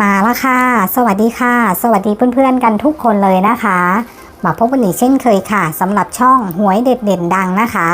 มาแล้วค่ะ สวัสดีค่ะ สวัสดีเพื่อนๆกันทุกคนเลยนะคะ มาพบกันอีกเช่นเคยค่ะสำหรับช่องหวยเด็ดเด่นดังนะคะ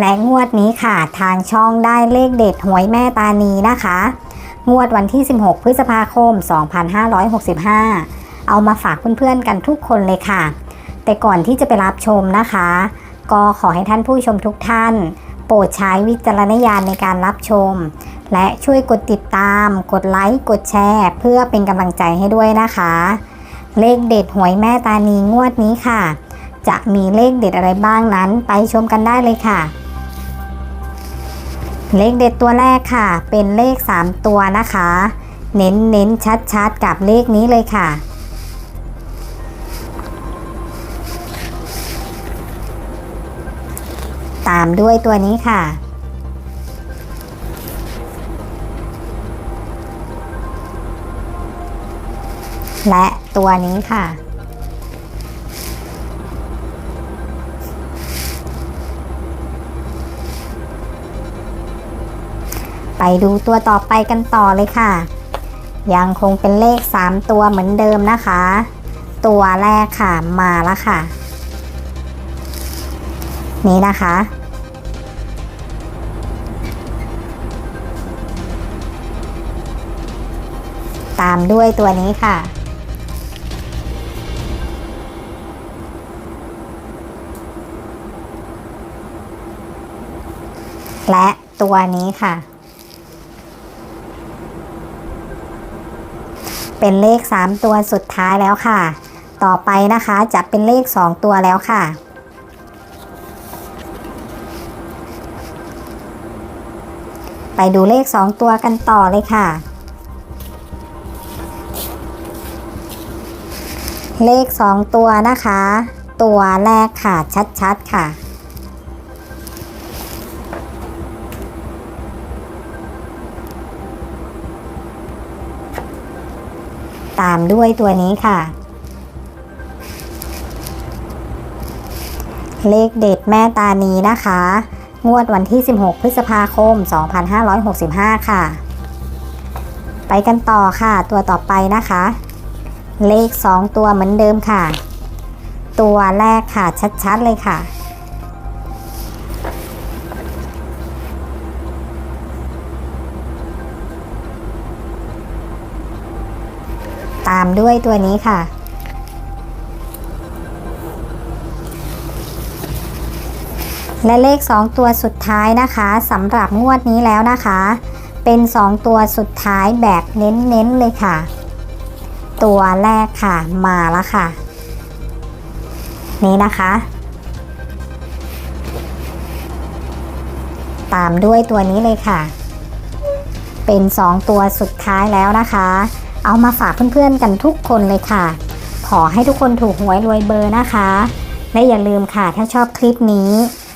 และงวดนี้ค่ะทางช่องได้เลขเด็ดหวยแม่ตานีนะคะ งวดวันที่ 16 พฤษภาคม 2565 เอามาฝากเพื่อนๆกันทุกคนเลยค่ะ แต่ก่อนที่จะไปรับชมนะคะ ก็ขอให้ท่านผู้ชมทุกท่าน ปรดใช้วิจารณญาณในการรับชม และช่วยกดติดตาม กดไลค์ กดแชร์ เพื่อเป็นกำลังใจให้ด้วยนะคะ เลขเด็ดหวยแม่ตานีงวดนี้ค่ะ จะมีเลขเด็ดอะไรบ้างนั้นไปชมกันได้เลยค่ะ เลขเด็ดตัวแรกค่ะ เป็นเลข 3 ตัวนะคะ เน้นเน้นชัดชัดๆกับเลขนี้เลยค่ะ ตามด้วยตัวนี้ค่ะ และตัวนี้ค่ะไปดูตัวต่อไปกันต่อเลยค่ะ ยังคงเป็นเลข 3 ตัวเหมือนเดิมนะคะ ตัวแรกค่ะมาแล้วค่ะ นี่นะคะ ตามด้วยตัวนี้ค่ะ และตัวนี้ค่ะ เป็นเลข 3 ตัวสุดท้ายแล้วค่ะ ต่อไปนะคะจะเป็นเลข 2 ตัวแล้วค่ะ ดูเลข 2 ตัวกันต่อเลยค่ะ เลข 2 ตัวนะคะ ตัวแรกค่ะ ชัดๆค่ะ ตามด้วยตัวนี้ค่ะเลขเด็ดแม่ตานีนะคะ งวดวันที่ 16 พฤษภาคม 2565 ค่ะ ไปกันต่อค่ะ ตัวต่อไปนะคะ เลข 2 ตัวเหมือนเดิมค่ะ ตัวแรกค่ะ ชัดๆเลยค่ะตามด้วยตัวนี้ค่ะ และเลข 2 ตัวสุดท้ายนะคะสำหรับงวดนี้แล้วนะคะ เป็น 2 ตัวสุดท้ายแบบเน้นๆเลยค่ะ ตัวแรกค่ะมาแล้วค่ะ นี่นะคะ ตามด้วยตัวนี้เลยค่ะ เป็น 2 ตัวสุดท้ายแล้วนะคะ เอามาฝากเพื่อนๆกันทุกคนเลยค่ะ ขอให้ทุกคนถูกหวยรวยเบอร์นะคะ และอย่าลืมค่ะถ้าชอบคลิปนี้